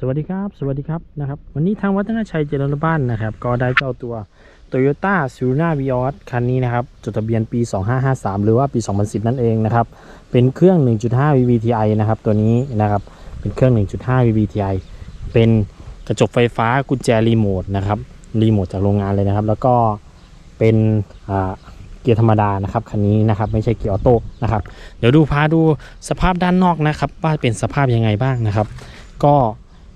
สวัสดีครับ สวัสดีครับนะครับ วันนี้ทางวัฒนชัยเจริญบ้านนะครับ ก็ได้เจ้าตัว Toyota s u r u n a v i o s คันนี้นะครับ จดทะเบียนปี 2553 หรือว่าปี 2010 นั่นเองนะครับ เป็นเครื่อง 1.5 VVTi นะครับ ตัวนี้นะครับ เป็นเครื่อง 1.5 VVTi เป็นกระจกไฟฟ้ากุญแจรีโมทนะครับ รีโมทจากโรงงานเลยนะครับ แล้วก็เป็นเกียร์ธรรมดานะครับคันนี้นะครับไม่ใช่เกียร์ออโต้นะครับ เดี๋ยวดูพาดูสภาพด้านนอกนะครับ ว่าเป็นสภาพยังไงบ้างนะครับ ก็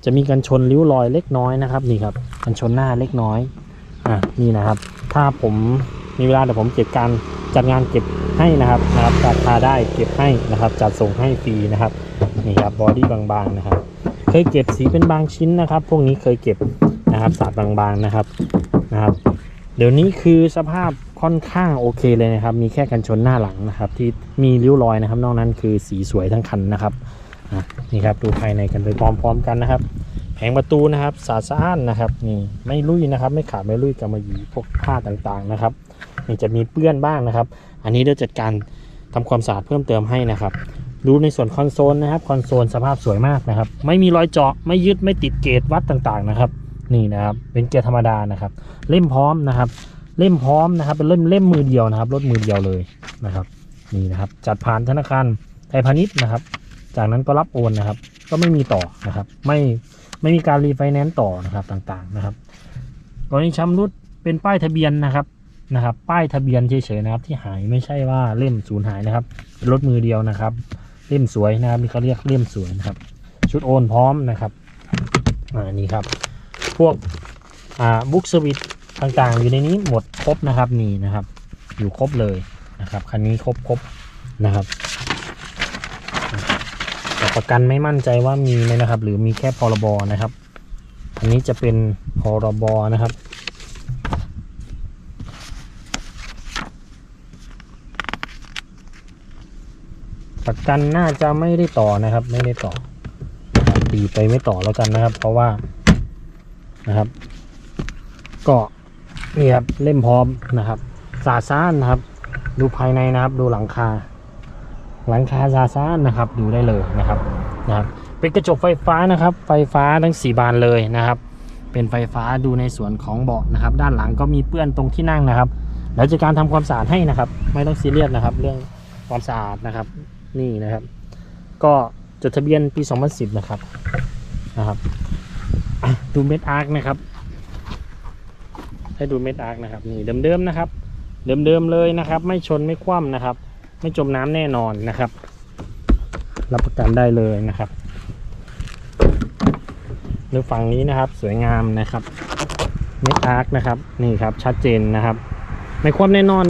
จะมีกันชนริ้วรอยเล็กน้อยนะครับนี่ครับกันชนหน้าเล็กน้อยอะนี่นะครับ ถ้าผมมีเวลาเดี๋ยวผมเก็บการจัดงานเก็บให้นะครับนะครับราคาได้เก็บให้นะครับ จัดส่งให้ฟรีนะครับนี่ครับบอดี้บางๆนะครับ เคยเก็บสีเป็นบางชิ้นนะครับ พวกนี้เคยเก็บนะครับสาดบางๆนะครับนะครับ เดี๋ยวนี้คือสภาพ ค่อนข้างโอเคเลยนะครับ มีแค่กันชนหน้าหลังนะครับ ที่มีริ้วรอยนะครับ นอกนั้นคือสีสวยทั้งคันนะครับนี่ครับดูภายในกันไปพร้อมๆกันนะครับ แผงประตูนะครับสะอาดนะครับนี่ไม่ลุยนะครับ ไม่ขาดไม่ลุยกำมะหยี่พวกผ้าต่างๆนะครับนี่จะมีเปื้อนบ้างนะครับ อันนี้เดี๋ยวจัดการทำความสะอาดเพิ่มเติมให้นะครับดูในส่วนคอนโซลนะครับคอนโซลสภาพสวยมากนะครับ ไม่มีรอยเจาะไม่ยึดไม่ติดเกจวัดต่างๆนะครับ นี่นะครับเป็นเกียร์ธรรมดานะครับ เล่มพร้อมนะครับ เล่มพร้อมนะครับ เป็นเล่มเล่มมือเดียวนะครับ รถมือเดียวเลยนะครับ นี่นะครับ จัดผ่านธนาคารไทยพาณิชย์นะครับ จากนั้นก็รับโอนนะครับ ก็ไม่มีต่อนะครับ ไม่ไม่มีการรีไฟแนนซ์ต่อนะครับต่างๆนะครับตอนนี้ชำรุดเป็นป้ายทะเบียนนะครับนะครับ ป้ายทะเบียนเฉยๆนะครับ ที่หายไม่ใช่ว่าเล่มสูญหายนะครับเป็นรถมือเดียวนะครับ เล่มสวยนะครับนี่เขาเรียกเล่มสวยนะครับ ชุดโอนพร้อมนะครับอ่านี่ครับ พวกอ่าบุ๊กสวิต ต่างๆ อยู่ในนี้หมดครบนะครับนี่นะครับ อยู่ครบเลยนะครับคันนี้ครบครบนะครับแต่ประกันไม่มั่นใจว่ามีไหมนะครับ หรือมีแค่พรบนะครับ อันนี้จะเป็นพรบนะครับประกันน่าจะไม่ได้ต่อนะครับ ไม่ได้ต่อตีไปไม่ต่อแล้วกันนะครับ เพราะว่านะครับ ก็ นี่ครับเล่มพร้อมนะครับสาซ่านนะครับ ดูภายในนะครับดูหลังคา หลังคาซาซ่านนะครับ ดูได้เลยนะครับนะครับ เป็นกระจกไฟฟ้านะครับ ไฟฟ้าทั้งสี่บานเลยนะครับ เป็นไฟฟ้าดูในส่วนของเบาะนะครับ ด้านหลังก็มีเปื้อนตรงที่นั่งนะครับแล้วจะการทำความสะอาดให้นะครับ ไม่ต้องซีเรียสนะครับ เรื่องความสะอาดนะครับ นี่นะครับ ก็จดทะเบียนปี 2010 นะครับนะครับดูเม็ดอาร์คนะครับ ให้ดูเม็ดอาร์คนะครับนี่เดิมๆนะครับ เดิมๆเลยนะครับ ไม่ชนไม่คว่ำนะครับ ไม่จมน้ำแน่นอนนะครับ รับประกันได้เลยนะครับดูฝั่งนี้นะครับสวยงามนะครับเม็ดอาร์คนะครับนี่ครับชัดเจนนะครับ ไม่คว่ำแน่นอน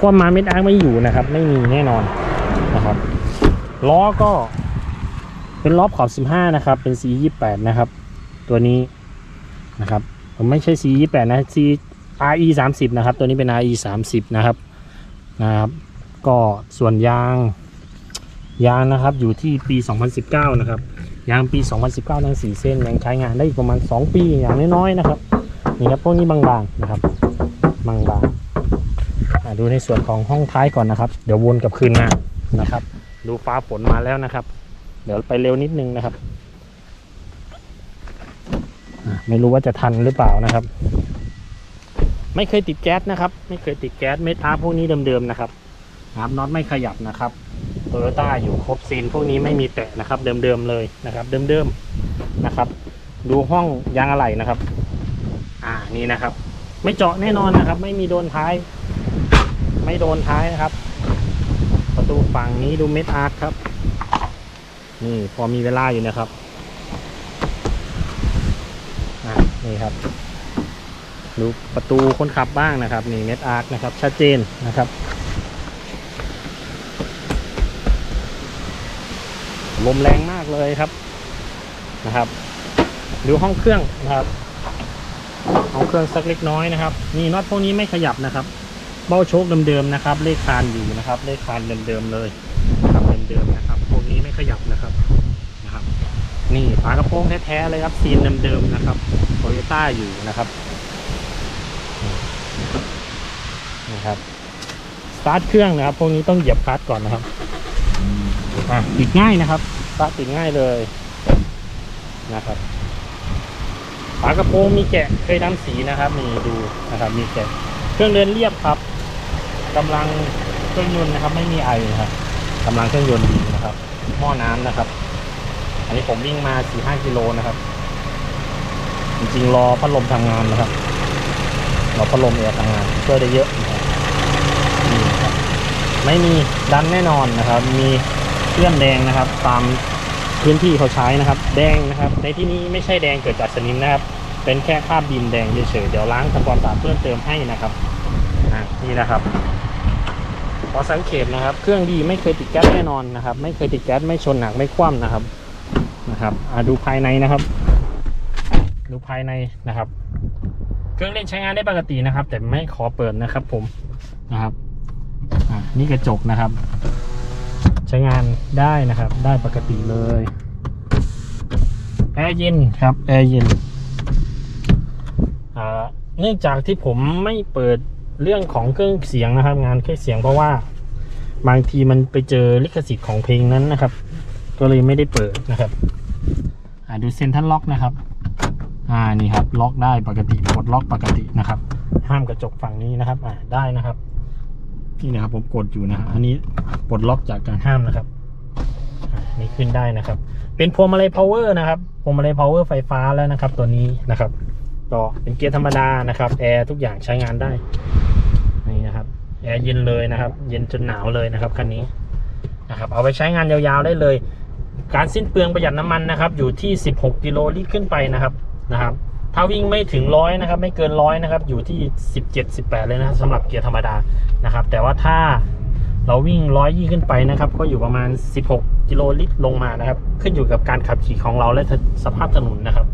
คว่ำมาเม็ดอาร์คไม่อยู่นะครับ ไม่มีแน่นอนนะครับล้อก็เป็นล้อขอบ 15 นะครับ เป็น C 28 นะครับ ตัวนี้นะครับ ผมไม่ใช่ C 28 นะ C RE 30นะครับ ตัวนี้เป็น RE 30นะครับนะครับ ก็ส่วนยางยางนะครับอยู่ที่ปี 2019 นะครับ ยางปี 2019ทั้ง4เส้นยังใช้งานได้อีกประมาณ 2 ปีอย่างน้อยๆนะครับนี่ครับพวกนี้บางๆนะครับบางๆอะดูในส่วนของห้องท้ายก่อนนะครับ เดี๋ยววนกับคืนมานะครับ ดูฟ้าฝนมาแล้วนะครับ เดี๋ยวไปเร็วนิดนึงนะครับอะไม่รู้ว่าจะทันหรือเปล่านะครับ ไม่เคยติดแก๊สนะครับ ไม่เคยติดแก๊สเมทอาร์พวกนี้เดิมๆนะครับนะครับน็อตไม่ขยับนะครับโตโยต้าอยู่ครบซีนพวกนี้ไม่มีแตะนะครับ เดิมๆเลยนะครับ เดิมๆนะครับ ดูห้องยางอะไหล่นะครับ อ่านี่นะครับ ไม่เจาะแน่นอนนะครับ ไม่มีโดนท้าย ไม่โดนท้ายนะครับ ประตูฝั่งนี้ดูเม็ดอาร์คครับ นี่พอมีเวลาอยู่นะครับ อ่านี่ครับ ดูประตูคนขับบ้างนะครับ นี่เม็ดอาร์คนะครับ ชัดเจนนะครับ ลมแรงมากเลยครับนะครับ ดูห้องเครื่องนะครับห้องเครื่องสักเล็กน้อยนะครับ นี่น็อตพวกนี้ไม่ขยับนะครับ เบ้าโชคเดิมๆนะครับ เลขคานอยู่นะครับ เลขคานเดิมๆเลยนะครับเดิมๆนะครับ พวกนี้ไม่ขยับนะครับนะครับนี่ฝากระโปรงแท้ๆเลยครับซีนเดิมๆนะครับโตโยต้าอยู่นะครับ ครับสตาร์ทเครื่องนะครับ พวกนี้ต้องเหยียบคลัตช์ก่อนนะครับอะติดง่ายนะครับสตาร์ทติดง่ายเลยนะครับฝากระโปรงมีแกะเคยทำสีนะครับนี่ดูนะครับมีแกะเครื่องเดินเรียบครับกำลังเครื่องยนต์นะครับ ไม่มีไอนะครับกำลังเครื่องยนต์ดีนะครับ หม้อน้ำนะครับ อันนี้ผมวิ่งมาสี่ห้ากิโลนะครับ จริงๆรอพัดลมทำงานนะครับรอพัดลมแอร์ทำงานช่วยได้เยอะนะครับนี่ครับ ไม่มีดันแน่นอนนะครับ มีเครื่องแดงนะครับ ตามพื้นที่เขาใช้นะครับ แดงนะครับ ในที่นี้ไม่ใช่แดงเกิดจากสนิมนะครับ เป็นแค่คราบดินแดงเฉยๆเดี๋ยวล้างทำความสะอาดเพิ่มเติมให้นะครับนี่นะครับพอสังเกตนะครับ เครื่องดีไม่เคยติดแก๊สแน่นอนนะครับ ไม่เคยติดแก๊สไม่ชนหนักไม่คว่ำนะครับนะครับดูภายในนะครับ ดูภายในนะครับ เครื่องเล่นใช้งานได้ปกตินะครับ แต่ไม่ขอเปิดนะครับ ผมนะครับ นี่กระจกนะครับ ใช้งานได้นะครับ ได้ปกติเลยแอร์เย็นครับแอร์เย็นอ่าเนื่องจากที่ผมไม่เปิดเรื่องของเครื่องเสียงนะครับ งานเครื่องเสียงเพราะว่า บางทีมันไปเจอลิขสิทธิ์ของเพลงนั้นนะครับ ก็เลยไม่ได้เปิดนะครับอ่าดูเซนทันล็อกนะครับ อ่านี่ครับ ล็อกได้ปกติปลดล็อกปกตินะครับ ห้ามกระจกฝั่งนี้นะครับ อ่าได้นะครับ นี่นะครับผมกดอยู่นะฮะอันนี้ปลดล็อกจากการห้ามนะครับนี่ขึ้นได้นะครับ เป็นพวงมาลัย power นะครับพวงมาลัย power ไฟฟ้าแล้วนะครับ ตัวนี้นะครับก็เป็นเกียร์ธรรมดานะครับแอร์ทุกอย่างใช้งานได้นี่นะครับแอร์เย็นเลยนะครับ เย็นจนหนาวเลยนะครับคันนี้นะครับ เอาไปใช้งานยาวๆได้เลย การสิ้นเปลืองประหยัดน้ำมันนะครับ อยู่ที่ 16 กิโลลิตรขึ้นไปนะครับนะครับ ถ้าวิ่งไม่ถึงร้อยนะครับ ไม่เกินร้อยนะครับ อยู่ที่ 17 18 เลยนะสำหรับเกียร์ธรรมดานะครับ แต่ว่าถ้าเราวิ่งร้อยยี่ขึ้นไปนะครับ ก็อยู่ประมาณ 16 กิโลลิตรลงมานะครับ ขึ้นอยู่กับการขับขี่ของเราและสภาพถนนนะครับ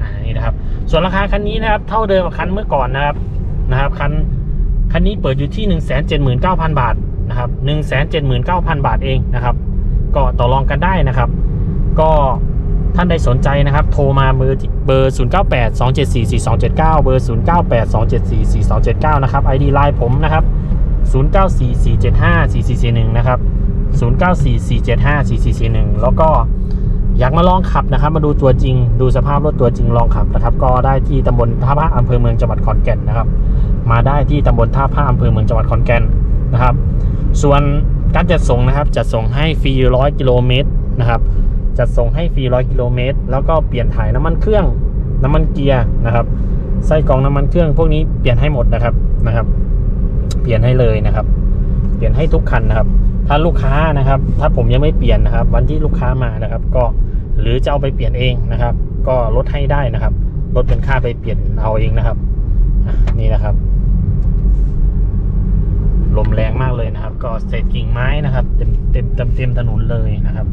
อ่านี่นะครับ ส่วนราคาคันนี้นะครับ เท่าเดิมกับคันเมื่อก่อนนะครับนะครับคันคันนี้เปิดอยู่ที่ 179,000 บาทนะครับ179,000 บาทเองนะครับ ก็ต่อรองกันได้นะครับ ก็ ท่านใดสนใจนะครับ โทรมาเบอร์ที่เบอร์ 098 274 4279 เบอร์ 098 274 4279 นะครับ ID ไลน์ผมนะครับ 094 475 4441 นะครับ 094 475 4441 แล้วก็อยากมาลองขับนะครับ มาดูตัวจริง ดูสภาพรถตัวจริงลองขับนะครับ ก็ได้ที่ตำบลท่าพระอำเภอเมืองจังหวัดขอนแก่นนะครับ มาได้ที่ตำบลท่าพระอำเภอเมืองจังหวัดขอนแก่นนะครับ ส่วนการจัดส่งนะครับ จัดส่งให้ฟรีร้อยกิโลเมตรนะครับ จัดส่งให้ฟรีร้อยกิโลเมตรแล้วก็เปลี่ยนถ่ายน้ำมันเครื่อง น้ำมันเกียร์นะครับไส้กรองน้ำมันเครื่องพวกนี้เปลี่ยนให้หมดนะครับนะครับ เปลี่ยนให้เลยนะครับ เปลี่ยนให้ทุกคันนะครับ ถ้าลูกค้านะครับ ถ้าผมยังไม่เปลี่ยนนะครับ วันที่ลูกค้ามานะครับ ก็หรือจะเอาไปเปลี่ยนเองนะครับ ก็ลดให้ได้นะครับลดเป็นค่าไปเปลี่ยนเอาเองนะครับนี่นะครับลมแรงมากเลยนะครับ ก็เศษกิ่งไม้นะครับ เต็มเต็มเต็มเต็มถนนเลยนะครับ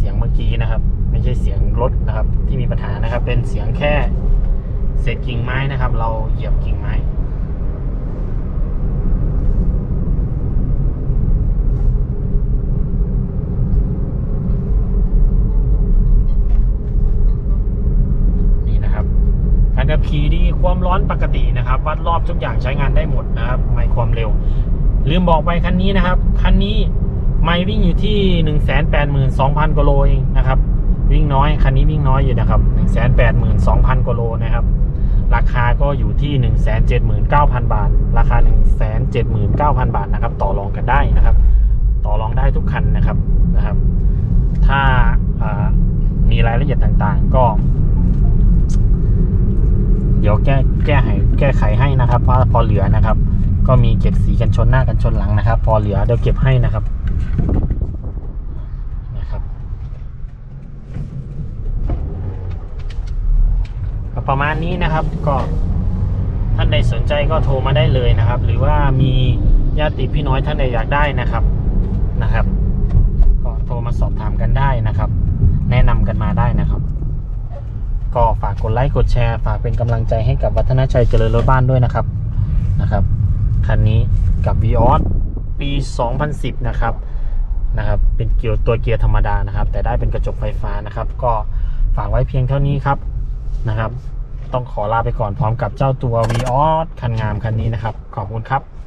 เสียงเมื่อกี้นะครับ ไม่ใช่เสียงรถนะครับ ที่มีปัญหานะครับ เป็นเสียงแค่เศษกิ่งไม้นะครับ เราเหยียบกิ่งไม้นี่นะครับการขับขี่ดีความร้อนปกตินะครับ วัดรอบทุกอย่างใช้งานได้หมดนะครับ ไม่ความเร็ว ลืมบอกไปคันนี้นะครับ คันนี้ ไม่วิ่งอยู่ที่1 8 2 0 0 0กิโลเองนะครับ วิ่งน้อยคันนี้วิ่งน้อยอยู่นะครับ1 8 2 0 0 0กิโลนะครับ ราคาก็อยู่ที่1 7 9 0 0 0บาท ราคา1 7 9 0 0 0บาทนะครับ ต่อรองกันได้นะครับ ต่อรองได้ทุกคันนะครับนะครับ ถ้าามีรายละเอียดต่างๆ ก็ เดี๋ยวแก้แก้ไขแก้ไขให้นะครับพราะพอเหลือนะครับ ก็มีเก็บสีกันชนหน้ากันชนหลังนะครับ พอเหลือเดี๋ยวเก็บให้นะครับ นะครับก็ประมาณนี้นะครับก็ท่านใดสนใจก็โทรมาได้เลยนะครับ หรือว่ามีญาติพี่น้อยท่านใดอยากได้นะครับนะครับ ก็โทรมาสอบถามกันได้นะครับ แนะนำกันมาได้นะครับ ก็ฝากกดไลค์กดแชร์ ฝากเป็นกำลังใจให้กับวัฒนชัยเจริญรถบ้านด้วยนะครับนะครับคันนี้กับ v ีออส ปี 2010 นะครับนะครับ เป็นเกียร์ตัวเกียร์ธรรมดานะครับ แต่ได้เป็นกระจกไฟฟ้านะครับ ก็ฝากไว้เพียงเท่านี้ครับนะครับ ต้องขอลาไปก่อนพร้อมกับเจ้าตัว v ีออสคันงามคันนี้นะครับ ขอบคุณครับ